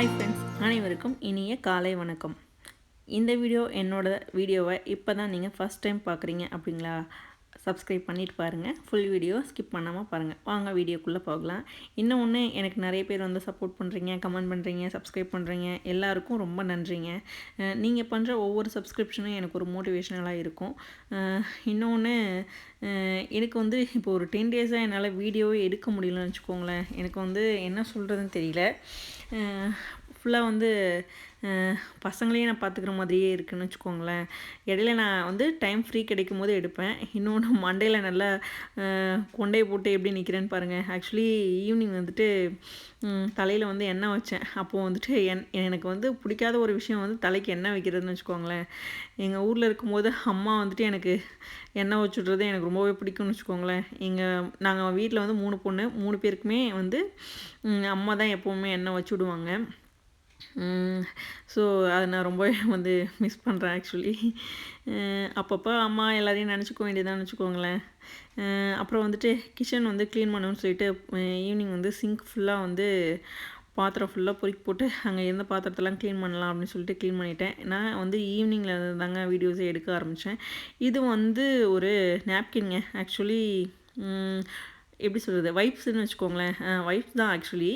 Hi friends அனைவருக்கும் இனிய காலை வணக்கம். இந்த வீடியோ என்னோட வீடியோவை இப்போ தான் நீங்கள் ஃபஸ்ட் டைம் பார்க்குறீங்க அப்படிங்களா? சப்ஸ்கிரைப் பண்ணிட்டு பாருங்கள் ஃபுல் வீடியோ ஸ்கிப் பண்ணாமல் பாருங்கள் வாங்க வீடியோக்குள்ளே போகலாம். இன்னும் ஒன்று எனக்கு நிறைய பேர் வந்து சப்போர்ட் பண்ணுறீங்க கமெண்ட் பண்ணுறீங்க சப்ஸ்கிரைப் பண்ணுறீங்க எல்லாருக்கும் ரொம்ப நன்றிங்க. நீங்கள் பண்ணுற ஒவ்வொரு சப்ஸ்கிரிப்ஷனும் எனக்கு ஒரு மோட்டிவேஷனலாக இருக்கும். இன்னொன்று எனக்கு வந்து இப்போ ஒரு டென் டேஸாக என்னால் வீடியோவே எடுக்க முடியலன்னு வச்சுக்கோங்களேன். எனக்கு வந்து என்ன சொல்கிறதுன்னு தெரியல. ஃபுல்லாக வந்து பசங்களையும் நான் பார்த்துக்கிற மாதிரியே இருக்குன்னு வச்சுக்கோங்களேன். இடையில நான் வந்து டைம் ஃப்ரீ கிடைக்கும் போது எடுப்பேன். இன்னொன்று மண்டையில் நல்லா அஹ், கொண்டையை போட்டு எப்படி நிற்கிறேன்னு பாருங்கள் ஆக்சுவலி ஈவினிங் வந்துட்டு தலையில் வந்து எண்ணெய் வச்சேன். அப்போது வந்துட்டு என் எனக்கு வந்து பிடிக்காத ஒரு விஷயம் வந்து தலைக்கு எண்ணெய் வைக்கிறதுன்னு வச்சுக்கோங்களேன். எங்கள் ஊரில் இருக்கும்போது அம்மா வந்துட்டு எனக்கு எண்ணெய் வச்சு விட்றது எனக்கு ரொம்பவே பிடிக்கும்னு வச்சுக்கோங்களேன். எங்கள் நாங்கள் வீட்டில் வந்து மூணு பொண்ணு. மூணு பேருக்குமே வந்து அம்மா தான் எப்போவுமே எண்ணெய் வச்சு விடுவாங்க. ஸோ அதை நான் ரொம்ப வந்து மிஸ் பண்ணுறேன் ஆக்சுவலி அப்பப்போ அம்மா எல்லாரையும் நினச்சிக்க வேண்டியதான்னு வச்சுக்கோங்களேன் அப்புறம் வந்துட்டு கிச்சன் வந்து க்ளீன் பண்ணணும்னு சொல்லிட்டு ஈவினிங் வந்து சிங்க் ஃபுல்லாக வந்து பாத்திரம் ஃபுல்லாக பொறுக்கி போட்டு அங்கே எந்த பாத்திரத்தெல்லாம் க்ளீன் பண்ணலாம் அப்படின்னு சொல்லிட்டு க்ளீன் பண்ணிட்டேன். நான் வந்து ஈவினிங்கில் தாங்க வீடியோஸே எடுக்க ஆரம்பித்தேன் இது வந்து ஒரு நாப்கின்ங்க ஆக்சுவலி எப்படி சொல்கிறது வைப்ஸ்னு வச்சுக்கோங்களேன். வைப்ஸ் தான் ஆக்சுவலி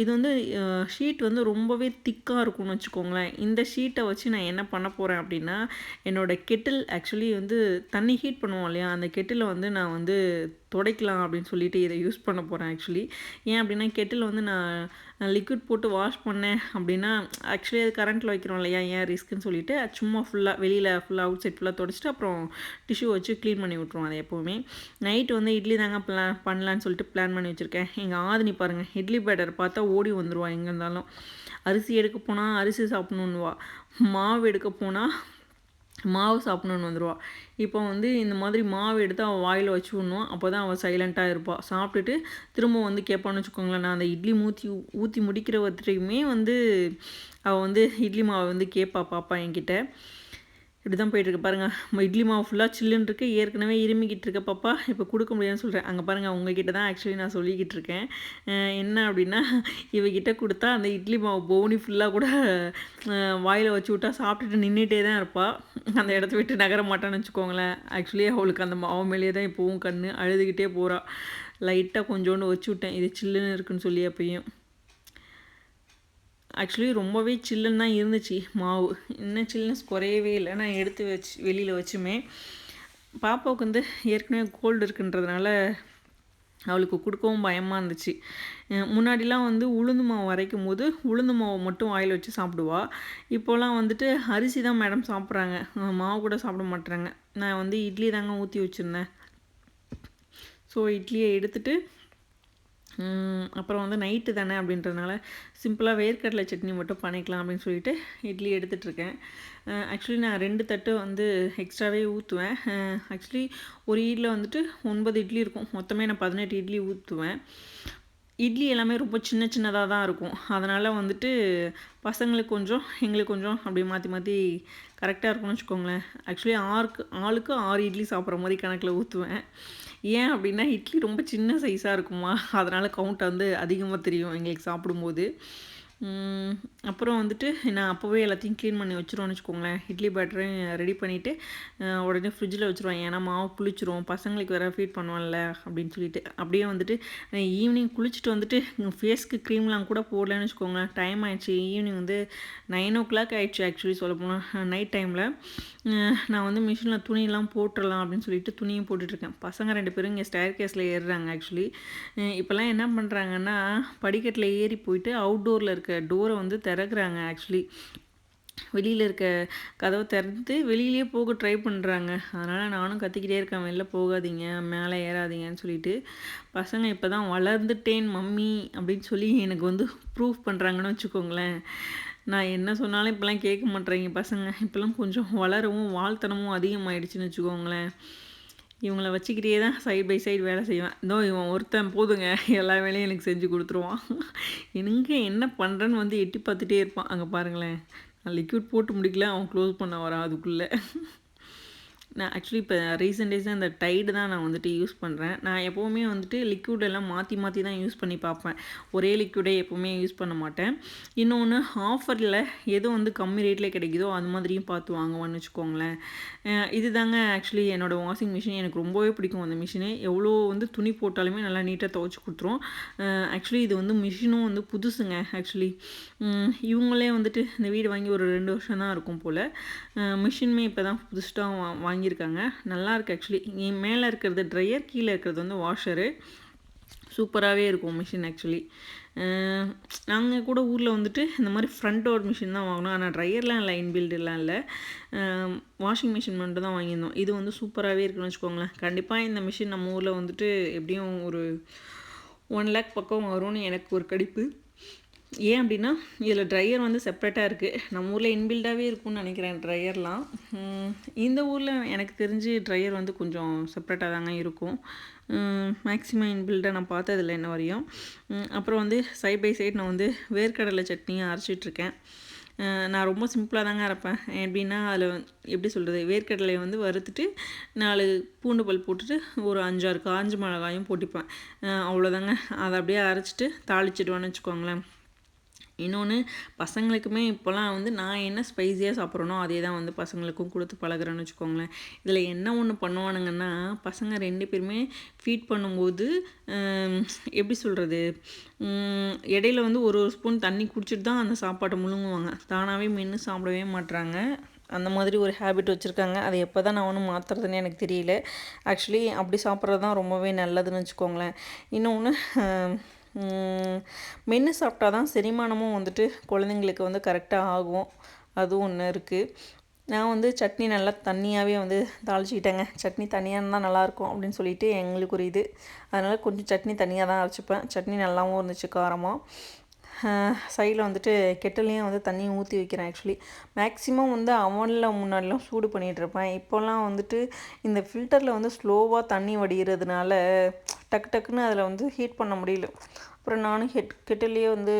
இது வந்து ஷீட் வந்து ரொம்பவே திக்காக இருக்கும்னு வச்சுக்கோங்களேன். இந்த ஷீட்டை வச்சு நான் என்ன பண்ண போகிறேன் அப்படின்னா என்னோடய கெட்டில் ஆக்சுவலி வந்து தண்ணி ஹீட் பண்ணுவோம் இல்லையா? அந்த கெட்டில் வந்து நான் வந்து துடைக்கலாம் அப்படின்னு சொல்லிட்டு இதை யூஸ் பண்ண போகிறேன் ஆக்சுவலி ஏன் அப்படின்னா கெட்டில் வந்து நான் லிக்விட் போட்டு வாஷ் பண்ணேன் அப்படின்னா ஆக்சுவலி அது கரண்ட்டில் வைக்கிறோம் இல்லையா ஏன் ரிஸ்க்குன்னு சொல்லிட்டு சும்மா ஃபுல்லாக வெளியில் ஃபுல்லாக அவுட் சைட் ஃபுல்லாக தொடச்சிட்டு அப்புறம் டிஷ்யூ வச்சு க்ளீன் பண்ணி விட்ருவோம் அதை எப்போவுமே. நைட்டு வந்து இட்லி தாங்க பிளான் பண்ணலான்னு சொல்லிட்டு பிளான் பண்ணி வச்சுருக்கேன். எங்கள் ஆதினி பாருங்கள் இட்லி பேட்டர் பார்த்தா ஓடி வந்துடுவா எங்கே இருந்தாலும். அரிசி எடுக்க போனால் அரிசி சாப்பிட்ணுன்னுவா மாவு எடுக்க போனால் மாவு சாப்பிட்ணுன்னு வந்துடுவா இப்போ வந்து இந்த மாதிரி மாவு எடுத்து அவள் வாயில் வச்சு விடணும். அப்போ தான் அவள் சைலண்ட்டாக இருப்பாள் சாப்பிட்டுட்டு திரும்ப வந்து கேட்பான்னு வச்சுக்கோங்களேன். நான் அந்த இட்லி ஊற்றி ஊற்றி முடிக்கிற வரைக்குமே வந்து அவள் வந்து இட்லி மாவை வந்து கேட்பா பாப்பா என்கிட்ட. இப்படி தான் போயிட்டுருக்கு பாருங்கள் இட்லி மாவு ஃபுல்லாக சில்லுன்னு இருக்கு. ஏற்கனவே இருமிக்கிட்டு இருக்க பாப்பா. இப்போ கொடுக்க முடியாதுன்னு சொல்கிறேன் அங்கே பாருங்கள் உங்ககிட்ட தான் ஆக்சுவலி நான் சொல்லிக்கிட்டு இருக்கேன். என்ன அப்படின்னா இவகிட்ட கொடுத்தா அந்த இட்லி மாவு பவுனி ஃபுல்லாக கூட வாயில் வச்சு விட்டா சாப்பிட்டுட்டு நின்றுட்டே தான் இருப்பாள் அந்த இடத்த விட்டு நகர மாட்டான்னு வச்சுக்கோங்களேன். ஆக்சுவலி அவளுக்கு அந்த மாவு மேலேயே தான் இப்போவும் கண் அழுதுகிட்டே போகிறாள் லைட்டாக கொஞ்சோண்டு வச்சு விட்டேன். இது சில்லுன்னு இருக்குன்னு சொல்லி அப்பயும். ஆக்சுவலி ரொம்பவே சில்லுன்னு தான் இருந்துச்சு மாவு. இன்னும் சில்லுனஸ் குறையவே இல்லை. நான் எடுத்து வச்சு வெளியில் வச்சுமே. பாப்பாவுக்கு வந்து ஏற்கனவே கோல்டு இருக்குன்றதுனால அவளுக்கு கொடுக்கவும் பயமாக இருந்துச்சு. முன்னாடிலாம் வந்து உளுந்து மாவு வரைக்கும் போது உளுந்து மாவை மட்டும் வாயில் வச்சு சாப்பிடுவா. இப்போலாம் வந்துட்டு அரிசி தான் மேடம் சாப்பிட்றாங்க. மாவு கூட சாப்பிட மாட்டுறாங்க நான் வந்து இட்லி தாங்க ஊற்றி வச்சுருந்தேன். ஸோ இட்லியை எடுத்துட்டு அப்புறம் வந்து நைட்டு தானே அப்படின்றதுனால சிம்பிளாக வேர்க்கடலை சட்னி மட்டும் பண்ணிக்கலாம் அப்படின்னு சொல்லிட்டு இட்லி எடுத்துகிட்ருக்கேன் ஆக்சுவலி நான் ரெண்டு தட்டு வந்து எக்ஸ்ட்ராவே ஊற்றுவேன் ஆக்சுவலி ஒரு இட்லியில் வந்துட்டு ஒன்பது இட்லி இருக்கும். மொத்தமே நான் பதினெட்டு இட்லி ஊற்றுவேன் இட்லி எல்லாமே ரொம்ப சின்ன சின்னதாக தான் இருக்கும். அதனால் வந்துட்டு பசங்களுக்கு கொஞ்சம் எங்களுக்கு கொஞ்சம் அப்படி மாற்றி மாற்றி கரெக்டாக இருக்கும்னு வச்சுக்கோங்களேன். ஆக்சுவலி ஆறுக்கு ஆளுக்கு ஆறு இட்லி சாப்பிட்ற மாதிரி கணக்கில் ஊற்றுவேன் ஏன் அப்படின்னா இட்லி ரொம்ப சின்ன சைஸாக இருக்குமா? அதனால் கவுண்ட் வந்து அதிகமாக தெரியும் எங்களுக்கு சாப்பிடும்போது. அப்புறம் வந்துட்டு நான் அப்போவே எல்லாத்தையும் க்ளீன் பண்ணி வச்சுருவோன்னு வச்சுக்கோங்களேன். இட்லி பேட்டரையும் ரெடி பண்ணிவிட்டு உடனே ஃப்ரிட்ஜில் வச்சுருவேன். ஏன்னா மாவு குளிச்சிரும். பசங்களுக்கு வேறு ஃபீட் பண்ணுவோம்ல அப்படின்னு சொல்லிட்டு. அப்படியே வந்துட்டு ஈவினிங் குளிச்சுட்டு வந்துட்டு ஃபேஸ்க்கு க்ரீம்லாம் கூட போடலன்னு வச்சுக்கோங்களேன். டைம் ஆயிடுச்சு. ஈவினிங் வந்து நைன் ஓ கிளாக் ஆயிடுச்சு ஆக்சுவலி சொல்ல போனால் நைட் டைமில் நான் வந்து மிஷினில் துணியெல்லாம் போட்டுடலாம் அப்படின்னு சொல்லிட்டு துணியும் போட்டுட்ருக்கேன். பசங்க ரெண்டு பேரும் இங்கே ஸ்டேர் கேஸில் ஏறுறாங்க ஆக்சுவலி இப்போல்லாம் என்ன பண்ணுறாங்கன்னா படிக்கட்டில் ஏறி போயிட்டு அவுட்டோரில் இருக்க டோரை வந்து திறக்கிறாங்க ஆக்சுவலி வெளியில் இருக்க கதவை திறந்து வெளியிலே போக ட்ரை பண்ணுறாங்க அதனால் நானும் கத்திக்கிட்டே இருக்கேன் வெளில போகாதீங்க மேலே ஏறாதீங்கன்னு சொல்லிட்டு. பசங்க இப்போ தான் வளர்ந்துட்டேன் மம்மி அப்படின்னு சொல்லி எனக்கு வந்து ப்ரூஃப் பண்ணுறாங்கன்னு வச்சுக்கோங்களேன். நான் என்ன சொன்னாலும் இப்போலாம் கேட்க மாட்டேறீங்க பசங்க. இப்போலாம் கொஞ்சம் வளரவும் வாழ்த்தனமும் அதிகமாகிடுச்சுன்னு வச்சுக்கோங்களேன். இவங்கள வச்சுக்கிட்டே தான் சைடு பை சைடு வேலை செய்வேன். இதோ இவன் ஒருத்தன் போதுங்க எல்லா வேலையும் எனக்கு செஞ்சு கொடுத்துருவான். எனக்கு என்ன பண்ணுறேன்னு வந்து எட்டி பார்த்துட்டே இருப்பான். அங்கே பாருங்களேன் நான் லிக்விட் போட்டு முடிக்கல அவன் க்ளோஸ் பண்ண வரான் அதுக்குள்ளே. நான் ஆக்சுவலி இப்போ ரீசெண்ட் டேஸாக இந்த டைடு தான் நான் வந்துட்டு யூஸ் பண்ணுறேன் நான் எப்போவுமே வந்துட்டு லிக்விட் எல்லாம் மாற்றி மாற்றி தான் யூஸ் பண்ணி பார்ப்பேன். ஒரே லிக்விடை எப்போவுமே யூஸ் பண்ண மாட்டேன். இன்னொன்று ஆஃபரில் எது வந்து கம்மி ரேட்டில் கிடைக்குதோ அது மாதிரியும் பார்த்து வாங்குவான்னு வச்சுக்கோங்களேன். இது தாங்க ஆக்சுவலி என்னோடய வாஷிங் மிஷின் எனக்கு ரொம்பவே பிடிக்கும் அந்த மிஷினு எவ்வளோ வந்து துணி போட்டாலுமே நல்லா நீட்டாக துவைச்சி கொடுத்துரும். ஆக்சுவலி இது வந்து மிஷினும் வந்து புதுசுங்க ஆக்சுவலி இவங்களே வந்துட்டு இந்த வீடு வாங்கி ஒரு ரெண்டு வருஷம் தான் இருக்கும் போல். மிஷினுமே இப்போ தான் புதுசாக வா வாங்கியிருக்காங்க. நல்லாயிருக்கு ஆக்சுவலி ஆக்சுவலி மேலே இருக்கிறது ட்ரையர் கீழே இருக்கிறது வந்து வாஷரு சூப்பராகவே இருக்கும் மிஷின் ஆக்சுவலி நாங்கள் கூட ஊரில் வந்துட்டு இந்த மாதிரி ஃப்ரண்ட் டோர் மிஷின் தான் வாங்கினோம் ஆனால் ட்ரையர்லாம் இல்லை இன்பில்டெலாம் இல்லை. வாஷிங் மிஷின் மட்டும் தான் வாங்கியிருந்தோம். இது வந்து சூப்பராகவே இருக்குன்னு வச்சுக்கோங்களேன். கண்டிப்பாக இந்த மிஷின் நம்ம ஊரில் வந்துட்டு எப்படியும் ஒரு ஒன் லேக் பக்கம் வரும்னு எனக்கு ஒரு கடிப்பு. ஏன் அப்படின்னா இதில் ட்ரையர் வந்து செப்ரேட்டாக இருக்குது நம்ம ஊரில் இன்பில்டாகவே இருக்கும்னு நினைக்கிறேன் ட்ரையர்லாம் இந்த ஊரில் எனக்கு தெரிஞ்சு ட்ரையர் வந்து கொஞ்சம் செப்ரேட்டாக தாங்க இருக்கும். மேக்ஸிமம் இன்பில்டாக நான் பார்த்ததில்ல இன்ன வரையும். அப்புறம் வந்து சைட் பை சைட் நான் வந்து வேர்க்கடலை சட்னியை அரைச்சிட்ருக்கேன் நான் ரொம்ப சிம்பிளாக தாங்க அரைப்பேன். எப்படின்னா அதில் எப்படி சொல்கிறது வேர்க்கடலையை வந்து வறுத்துட்டு நாலு பூண்டு பல் போட்டுட்டு ஒரு அஞ்சாறு காஞ்ச மிளகாயும் போட்டுப்பேன். அவ்வளோதாங்க அதை அப்படியே அரைச்சிட்டு தாளிச்சிடுவேன்னு வச்சுக்கோங்களேன். இன்னொன்று பசங்களுக்குமே இப்போலாம் வந்து நான் என்ன ஸ்பைஸியாக சாப்பிட்றேனோ அதே தான் வந்து பசங்களுக்கும் கொடுத்து பழகுறேன்னு வச்சுக்கோங்களேன். இதில் என்ன ஒன்று பண்ணுவானுங்கன்னா பசங்க ரெண்டு பேருமே ஃபீட் பண்ணும்போது எப்படி சொல்கிறது இடையில வந்து ஒரு ஒரு ஸ்பூன் தண்ணி குடிச்சிட்டு தான் அந்த சாப்பாட்டை முழுங்குவாங்க. தானாகவே மென்று சாப்பிடவே மாட்றாங்க. அந்த மாதிரி ஒரு ஹேபிட் வச்சுருக்காங்க. அதை எப்போ தான் நான் ஒன்றும் மாற்றுறதுன்னு எனக்கு தெரியல. ஆக்சுவலி அப்படி சாப்பிட்றது தான் ரொம்பவே நல்லதுன்னு வச்சுக்கோங்களேன். இன்னொன்று மென்று சாப்பிட்டா தான் செரிமானமும் வந்துட்டு குழந்தைங்களுக்கு வந்து கரெக்டாக ஆகும். அதுவும் ஒன்று இருக்குது நான் வந்து சட்னி நல்லா தண்ணியாகவே வந்து தாளிச்சிக்கிட்டேங்க. சட்னி தனியாக இருந்தால் நல்லாயிருக்கும் அப்படின்னு சொல்லிட்டு எங்களுக்கு ஒரு இது. அதனால் கொஞ்சம் சட்னி தனியாக தான் அரைச்சிப்பேன். சட்னி நல்லாவும் இருந்துச்சு காரமாக சைடில் வந்துட்டு கெட்டலையும் வந்து தண்ணி ஊற்றி வைக்கிறேன் ஆக்சுவலி மேக்ஸிமம் வந்து அவனில் முன்னாடிலாம் சூடு பண்ணிகிட்ருப்பேன் இப்போல்லாம் வந்துட்டு இந்த ஃபில்டரில் வந்து ஸ்லோவாக தண்ணி வடிகிறதுனால டக்கு டக்குன்னு அதில் வந்து ஹீட் பண்ண முடியல. அப்புறம் நானும் ஹெட் கெட்டிலேயே வந்து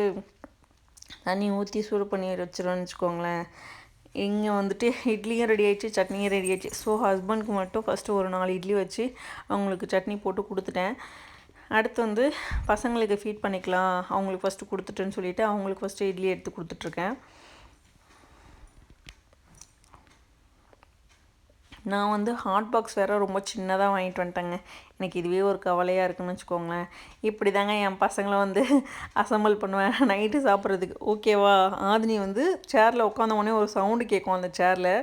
தண்ணி ஊற்றி சூடு பண்ணி வச்சிருவேன்னு வச்சுக்கோங்களேன். இங்கே வந்துட்டு இட்லியும் ரெடி ஆயிடுச்சு சட்னியும் ரெடி ஆயிடுச்சு. ஸோ ஹஸ்பண்ட்க்கு மட்டும் ஃபஸ்ட்டு ஒரு நாலு இட்லி வச்சு அவங்களுக்கு சட்னி போட்டு கொடுத்துட்டேன். அடுத்து வந்து பசங்களுக்கு ஃபீட் பண்ணிக்கலாம் அவங்களுக்கு ஃபஸ்ட்டு கொடுத்துட்டேன்னு சொல்லிட்டு அவங்களுக்கு ஃபஸ்ட்டு இட்லி எடுத்து கொடுத்துட்ருக்கேன். நான் வந்து ஹாட் பாக்ஸ் வேறு ரொம்ப சின்னதாக வாங்கிட்டு வந்துட்டேங்க. எனக்கு இதுவே ஒரு கவலையாக இருக்குன்னு வச்சுக்கோங்களேன். இப்படி தாங்க என் பசங்களை வந்து அசம்பிள் பண்ணுவேன். நைட்டு சாப்பிட்றதுக்கு. ஓகேவா ஆதினி வந்து சேரில் உட்காந்தவொடனே ஒரு சவுண்டு கேட்கும் அந்த சேரில்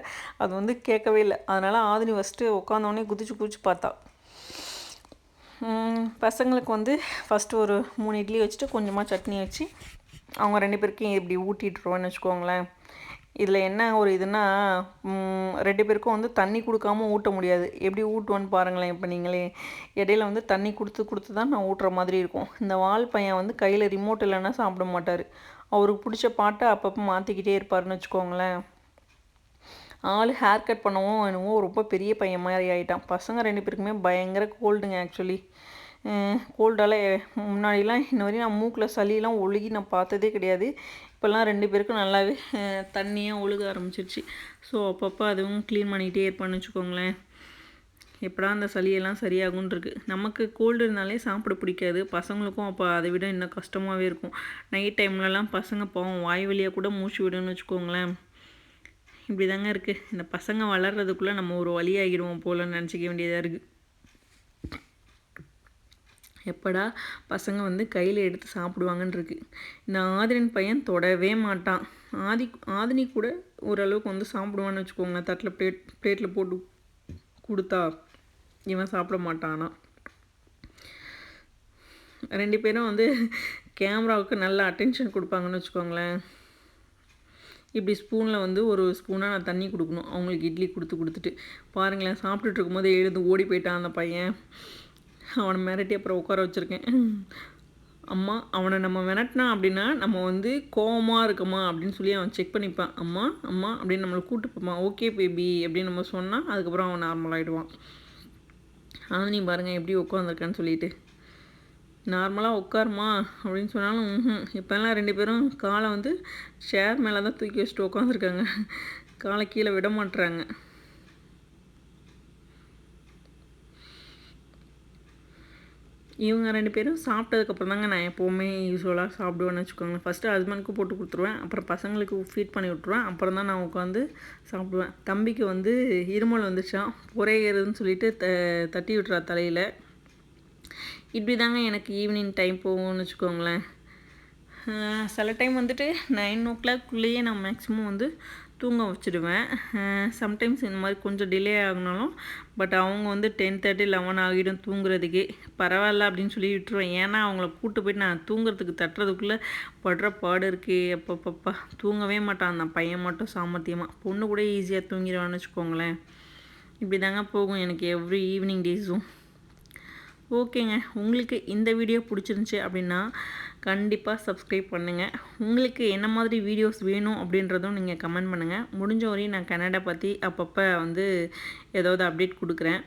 அது வந்து கேட்கவே இல்லை. அதனால் ஆதினி ஃபஸ்ட்டு உட்காந்தவொடனே குதிச்சு குதிச்சு பார்த்தா. பசங்களுக்கு வந்து ஃபஸ்ட்டு ஒரு மூணு இட்லி வச்சுட்டு கொஞ்சமாக சட்னி வச்சு அவங்க ரெண்டு பேருக்கும் இப்படி ஊட்டிட்டுருவோன்னு வச்சுக்கோங்களேன். இதில் என்ன ஒரு இதுனா ரெண்டு பேருக்கும் வந்து தண்ணி கொடுக்காம ஊட்ட முடியாது. எப்படி ஊட்டுவோன்னு பாருங்களேன் இப்போ நீங்களே. இடையில வந்து தண்ணி கொடுத்து கொடுத்து தான் நான் ஊட்டுற மாதிரி இருக்கும். இந்த வால் பையன் வந்து கையில் ரிமோட் இல்லைன்னா சாப்பிட மாட்டார். அவருக்கு பிடிச்ச பாட்டை அப்பப்போ மாற்றிக்கிட்டே இருப்பாருன்னு வச்சுக்கோங்களேன். ஆள் ஹேர் கட் பண்ணவும் என்னவோ ரொம்ப பெரிய பையன் மாதிரி ஆகிட்டான் பசங்க ரெண்டு பேருக்குமே பயங்கர கோல்டுங்க ஆக்சுவலி கோல்டால் முன்னாடிலாம் இன்ன வரையும் நான் மூக்கில் சளியெல்லாம் ஒழுகி நான் பார்த்ததே கிடையாது. இப்போல்லாம் ரெண்டு பேருக்கும் நல்லாவே தண்ணியாக ஒழுக ஆரம்பிச்சிருச்சு. ஸோ அப்பப்போ அதுவும் க்ளீன் பண்ணிகிட்டே இருப்பான்னு வச்சுக்கோங்களேன். எப்படா அந்த சளியெல்லாம் சரியாகும்னு நமக்கு கோல்டு இருந்தாலே சாப்பிட பிடிக்காது. பசங்களுக்கும் அப்போ அதை விட இன்னும் கஷ்டமாகவே இருக்கும். நைட் டைம்லலாம் பசங்க போவோம் வாய் வழியாக கூட மூச்சு விடுன்னு வச்சுக்கோங்களேன். இப்படி தாங்க இருக்குது இந்த பசங்க வளர்றதுக்குள்ளே நம்ம ஒரு வழி ஆகிடுவோம் போலன்னு நினச்சிக்க வேண்டியதாக இருக்குது எப்படா பசங்க வந்து கையில் எடுத்து சாப்பிடுவாங்கன்னு இருக்கு. இந்த ஆதிரன் பையன் தொடவே மாட்டான். ஆதி ஆதினி கூட ஓரளவுக்கு வந்து சாப்பிடுவான்னு வச்சுக்கோங்க தட்டில் பிளேட் பிளேட்டில் போட்டு கொடுத்தா இவன் சாப்பிட மாட்டானா? ரெண்டு பேரும் வந்து கேமராவுக்கு நல்லா அட்டென்ஷன் கொடுப்பாங்கன்னு வச்சுக்கோங்களேன். இப்படி ஸ்பூனில் வந்து ஒரு ஸ்பூனாக நான் தண்ணி கொடுக்கணும். அவங்களுக்கு இட்லி கொடுத்து கொடுத்துட்டு. பாருங்களேன் சாப்பிட்டுட்டு இருக்கும்போது எழுந்து ஓடி போயிட்டான் அந்த பையன். அவனை மிரட்டி அப்புறம் உட்கார வச்சுருக்கேன். அம்மா அவனை நம்ம மிரட்டினா அப்படின்னா நம்ம வந்து கோவமாக இருக்குமா அப்படின்னு சொல்லி அவன் செக் பண்ணிப்பான். அம்மா அம்மா அப்படின்னு நம்மளை கூட்டு போப்பான் ஓகே பேபி அப்படின்னு நம்ம சொன்னால் அதுக்கப்புறம் அவன் நார்மலாகிடுவான் ஆனால் நீ பாருங்கள் எப்படி உட்காந்துருக்கான்னு சொல்லிட்டு. நார்மலாக உட்காருமா அப்படின்னு சொன்னாலும் இப்போல்லாம் ரெண்டு பேரும் காலை வந்து ஷேர் மேலே தான் தூக்கி வச்சுட்டு உட்காந்துருக்காங்க காலை கீழே விட மாட்டுறாங்க இவங்க ரெண்டு பேரும் சாப்பிட்டதுக்கப்புறம் தாங்க நான் எப்போவுமே யூஸ்வலாக சாப்பிடுவேன்னு வச்சுக்கோங்களேன். ஃபஸ்ட்டு ஹஸ்பண்டுக்கு போட்டு கொடுத்துருவேன். அப்புறம் பசங்களுக்கு ஃபீட் பண்ணி விட்ருவேன் அப்புறம் தான் நான் உட்காந்து சாப்பிடுவேன். தம்பிக்கு வந்து இருமல் வந்துச்சான் புரையறதுன்னு சொல்லிட்டு த தட்டி விட்றா தலையில். இப்படி தாங்க எனக்கு ஈவினிங் டைம் போகும்னு வச்சுக்கோங்களேன். சில டைம் வந்துட்டு நைன் ஓ கிளாக்குள்ளேயே நான் மேக்ஸிமம் வந்து தூங்க வச்சுடுவேன். சம்டைம்ஸ் இந்த மாதிரி கொஞ்சம் டிலே ஆகினாலும் பட் அவங்க வந்து டென் தேர்ட்டி லெவன் ஆகிடும் தூங்குறதுக்கே. பரவாயில்ல அப்படின்னு சொல்லி விட்டுருவேன். ஏன்னா அவங்கள கூப்பிட்டு போயிட்டு நான் தூங்குறதுக்கு தட்டுறதுக்குள்ளே படுற பாடு இருக்கே. அப்பப்பப்பா தூங்கவே மாட்டான். அந்த பையன் மட்டும் சாமர்த்தியமாக பொண்ணு கூட ஈஸியாக தூங்கிடுவான்னு வச்சுக்கோங்களேன். இப்படி தாங்க போகும் எனக்கு எவ்ரி ஈவினிங் டேஸும் ஓகேங்க. உங்களுக்கு இந்த வீடியோ பிடிச்சிருந்துச்சி அப்படின்னா கண்டிப்பாக சப்ஸ்கிரைப் பண்ணுங்கள் உங்களுக்கு என்ன மாதிரி வீடியோஸ் வேணும் அப்படின்றதும் நீங்கள் கமெண்ட் பண்ணுங்கள் முடிஞ்ச வரையும் நான் கன்னடா பற்றி அப்பப்போ வந்து ஏதாவது அப்டேட் கொடுக்குறேன்.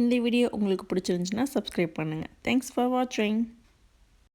இந்த வீடியோ உங்களுக்கு பிடிச்சிருந்துச்சின்னா சப்ஸ்கிரைப் பண்ணுங்கள் தேங்க்ஸ் ஃபார் வாட்சிங்